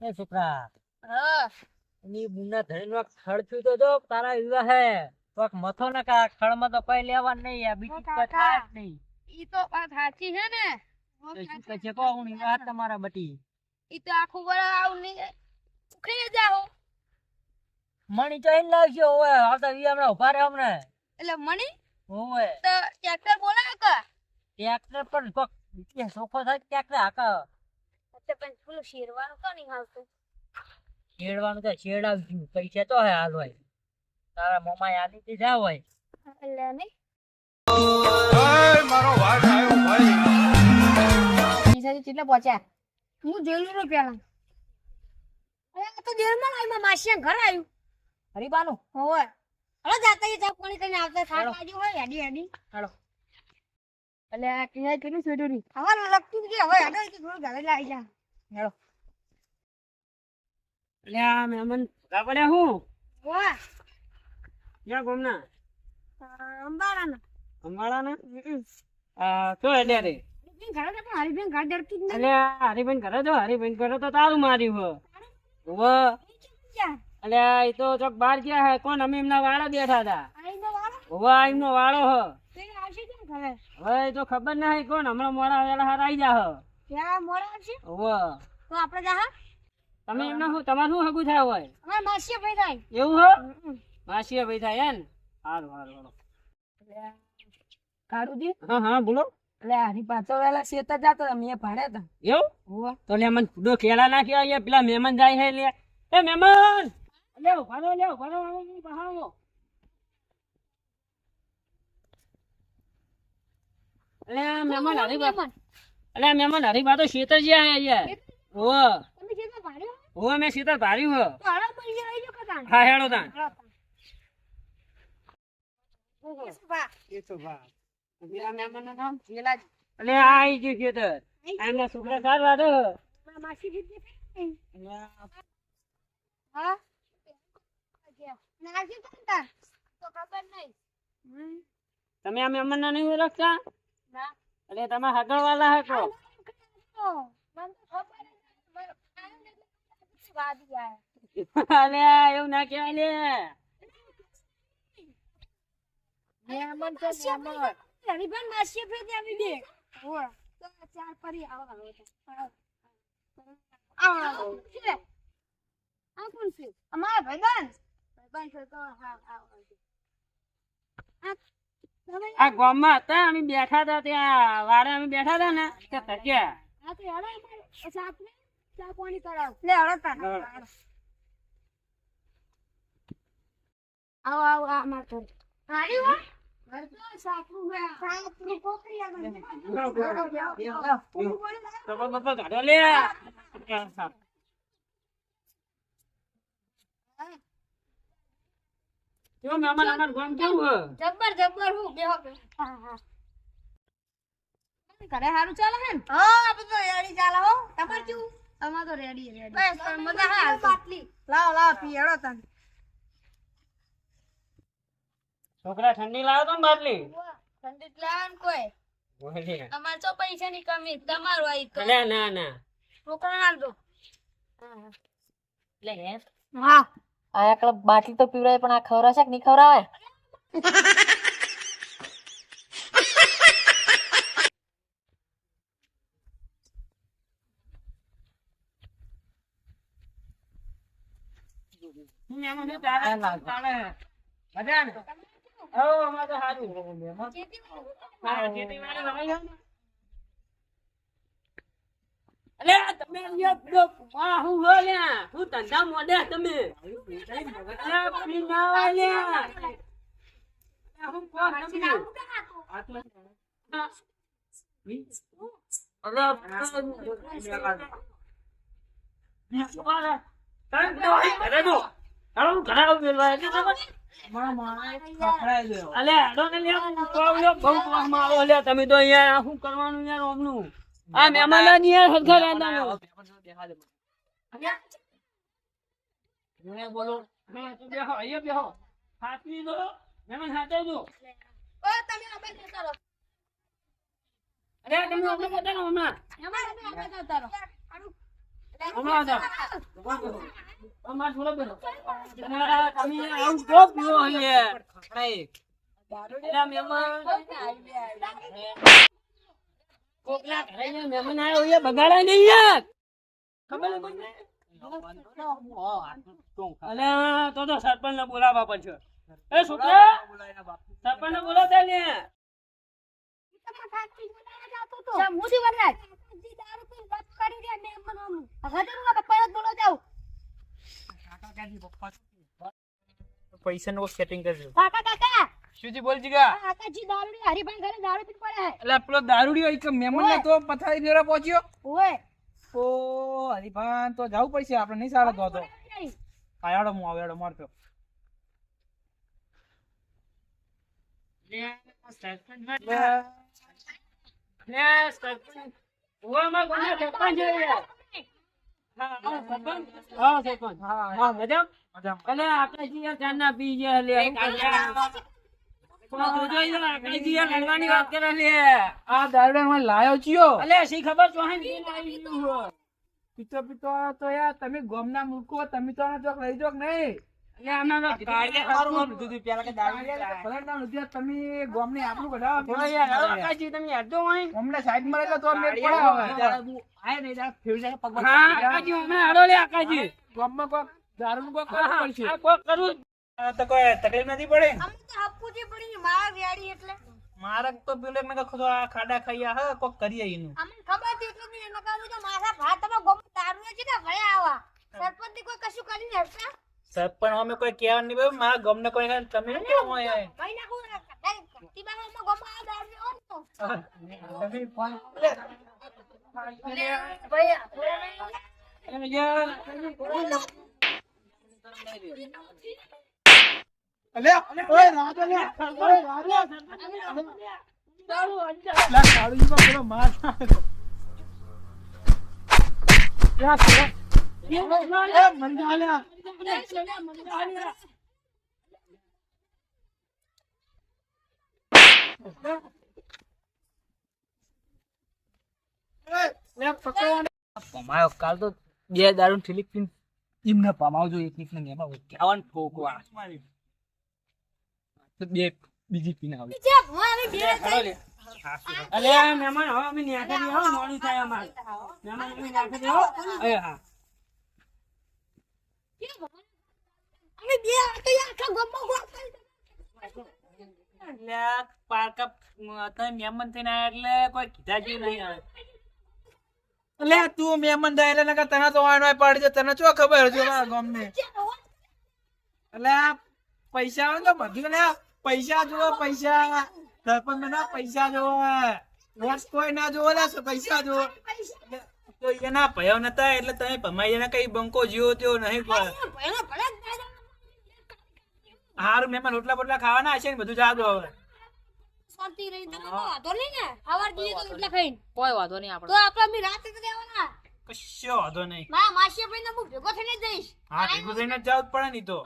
એ છોકરા? એની બુના ધણીનો આ ખડ થયું તો જો તારા વિવાહ હે. તો મથો ના કા ખડમાં તો કઈ લેવા નહીં આ બીજી કથા જ નહીં. ઈ તો વાત સાચી હે ને. શું કહે છે? કો હું વાત તમારા બટી. ઈ તો આખું વરસ આવું નહીં ઉખડી જાઓ. મણી તો એને લાવશે ઓવે આવતા વી હમણાં ઊભા રહે હમણાં એટલે મણી? ઓવે. તો ટ્રેક્ટર બોલાવ કે? ટ્રેક્ટર પર કોક બીજી સોખો થાય ટ્રેક્ટર હાકા? તો પણ પેલું શેરવાનું તો નહીં આવતું? છેડવાનું તો છેડાવશું પૈસા તો હે હાલ હોય. તારા મોમાં આલી થી જાવ હોય. એટલે નહીં પૈસાથી કેટલા પહોંચ્યા. હું પેલા. અરે તો જેલમાં મારા માસીયા ઘર આવ્યું. હરીબાનું? હોય હવે જાતા ચા પાણી કરીને આવતા. હોય હેડી હેડી. હેડો. એટલે આ કિનાય કેટલું નહીં હવે લગતું કે હવે હેડો કે થોડું ઘરે લઈ જા. હેડો. એટલે આ મહેમાન કાપડ્યા હું? વાહ ક્યાં ગોમના? અંબાળાના અંબાળાના આ તો એટલે રે? હરિભાઈ ઘરે ડરતી જ આ હરીબેન ઘરે જો હરીબેન ઘરે તો તારું માર્યું હો. નહીં એટલે આ તો ચોક બહાર ગયા હે. કોણ? અમે એમના વાળા બેઠા હતા. એમનો વાળો હ. હવે તો ખબર નહીં કોણ હમણાં મોડા વેલા હાર આવી જા ત્યાં મોડા આવશે ઉવ્વ. તો આપણે જા હા તમે એમના શું તમારે શું હગું થાય હોય? અમાર માસીએ ભાઈ થાય. એવું હો. માસીએ ભાઈ થાય એમ? ને હારું હારું. હારું કાળુજી? હા હા બોલો. એટલે આની પાછો વેલા શેતા જાતો અમે ભાડે હતા. એવું? હોવા તો લે મને ફૂડો ખેલા નાખ્યા અહીંયા પેલા મહેમાન જાય હે લે. એ મહેમાન! લે ઊભા લેવો લે ઊભા રહો બહાર આવો. અલે આ મહેમાન હરીબા અલે આ મહેમાન હરીબા તો શેતર જ્યાં આયા અહીંયા ઓ તમે ઓ મેં શેતર ભાર્યું હો. ભાડા પૈસા લઈ લો કદાચ. હા હેડો તાન તો નામ અલે આ આઈ ગયું શેતર. આ છોકરા સાર વાદો માસી જીતી થઈ. અલે આ હા? નાસી તો ખબર નહીં. તમે આ મહેમાનને નહીં ઓળખતા? ના એટલે તમે હગળ વાલા હે કો તો મને તો ખબર જ નહીં. મને આયો ને એટલે વાદી આયા. અલે એવું ના કહેવાય લે મહેમાન તો મહેમાન. હરીભાઈ માસીએ ભેગી આવી બે. હોવે. તો ચાર પરી આવો આવો તો. આવો. આવો, આવો. છે. આ કોણ છે? અમારા ભાઈબંધ. ભાઈબંધ તો હા, આવો. આ આ ગામમાં હતા અમે બેઠા હતા ત્યાં વાડે અમે બેઠા હતા ને ત્યાં તક્યા આ તો હેડો અમારે સાપને ચા પાણી કરાવ. લે આવો આવો આ પડી કેવું મહેમાન અમાર ગામ કેવું હે? જબ્બર જબ્બર હું. બેહો ઘરે હારું ચાલે હે ને? હા આપણે તો રેડી ચાલે હો. તમાર કેવું? અમાર તો રેડી રેડી. બસ મજા હા પાટલી લાવ લાવ પી તને. છોકરા ઠંડી લાવો તો ને બાટલી ઠંડી લાવન કોઈ. અમાર તો પૈસા ની કમી. તમારું આઈ તો. ના ના ના. છોકરા ના દો. લે હે હા. આ બાટલી તો પીવડાય પણ આ ખવરાશે કે નહીં ચાલે મજા ને અમાર તો સારું. હા, ખેતીવાડી વવાઈ જાવ અલે તમે હું હો લ્યા હું ધંધા તમે તો અહીંયા શું કરવાનું યાર ઓમનું? આ મહેમાનની હરખા રાંધાનો મને બોલો હા, તો બેહો અહીંયા બેહો હાથવી દો મહેમાન હાથે દો ઓ તમે અમે જતા રહો અરે તમે અમને બતાવો હમણાં અમારે અમે જતા રહો હમણાં જાઓ. અમાર થોડો બેઠો. અરે, તમે આવું જો પીવો હે. અરે, મહેમાન. કોકના ઘરે જે મહેમાન આવ્યો એ બગાડાય નહીં યાર. ખબર કોઈને? અલે તો તો સરપંચ ને બોલાવવા પડશે. એ છોકરા સરપંચ ને બોલાવતા ને કેમ વરરાજ? દારૂ પીને બસ કરી દે ને એમ હજાર રૂપિયા પપ્પાને જ પૈસા નું સેટિંગ કરજો. કાકા કાકા! શુજી બોલ જીગા આકાજી દારૂડી હરીભાઈ ઘરે દારૂ પી પડે એટલે પેલો દારૂડી હોય કે મેમન ને તો પથારી ફેરા પહોંચ્યો. ઓય. ઓ હરીભાન તો જવું પડશે આપણે નહીં સારો તો તો આયાડો હું આવ્યાડો મારતો. મજા મજામાં. આપણે પી ગયા લે તમે ગોમના મૂર્ખો તમે તો આને ચોક લઈ જોક નહીં. અલે આના તો કાળિયા હારું હતું તું પેલા કે દારૂ ના તમે આપણું યાર તમે હોય. સાઈડમાં તો અમે પડે હવે આય નહીં જા ફેર જા પગ હા આકાજી અમે હાડો લે આકાજી. ગોમમાં કોક દારૂ કોક કરવું પડશે. કોક કરું તો કોઈ તકલીફ નથી પડે? અમને તો હપ્પુજી પડી મારા વેડી એટલે. મારા તો પેલે મેં કીધું આ ખાડા ખાયા હે કોક કરીએ એનું. અમને ખબર હતી એટલે મેં એના કારણે તો મારા ભાત તમે ગમ દારૂ છે ને ભલે આવા. સરપંચથી કોઈ કશું કરી ને હશે? સરપંચ અમે કોઈ કહેવા નહીં ભાઈ મારા ગમને કોઈ ખાલી તમે કેમ હોય ભાઈ ના કોઈ પ્રતિભા માં ગમ આ દારૂ હોય ને તો તમે ફોન એને યાર અલે ઓય રાજો લે ઓય રાજો દારૂ પમાયો કાલ તો બે દારૂ ઠીલી પીન એમને પમાવજો એક એક ને એમાં કેવાન ઠોકવા તો બે બીજી પીને આવી. જે અલે મહેમાન હવે અમે ન્યાખે દે હો મોડું થાય અમારે. મહેમાન અમે ન્યાખે દે હો. એ હા. અમે બે તો આખા ગમમાં ગોળ આ તમે મહેમાન થઈને આવ્યા એટલે કોઈ કીધા જેવું નહીં આવે. એટલે તું મહેમાન થાય એટલે નકર તને તો વાયનો પાડી દે તને શું ખબર છે મારા ગામને? એટલે આ પૈસા આવે તો બધું ને પૈસા જોવો પૈસા. સરપંચ ના પૈસા જુઓ. વોટ કોઈ ના ને પૈસા જુઓ? તો એના ભયો નતા એટલે તમે ભમાઈ જણા કઈ બંકો જીવો તેવો નહીં. હારું મહેમાન રોટલા બોટલા ખાવાના હશે ને બધું જાદો હવે. શાંતિ રહી તમે વાંધો નહીં ને. સવાર જઈએ તો એટલે ખાઈને. કોઈ વાંધો નહીં તો આપણે આપણે અમે રાતે તો રહેવાના. કશો વાંધો નહીં. મારા માસી ભાઈ હું ભેગો થઈને જ જઈશ. હા ભેગું થઈને જ જવું જ પડે ને ઈ તો.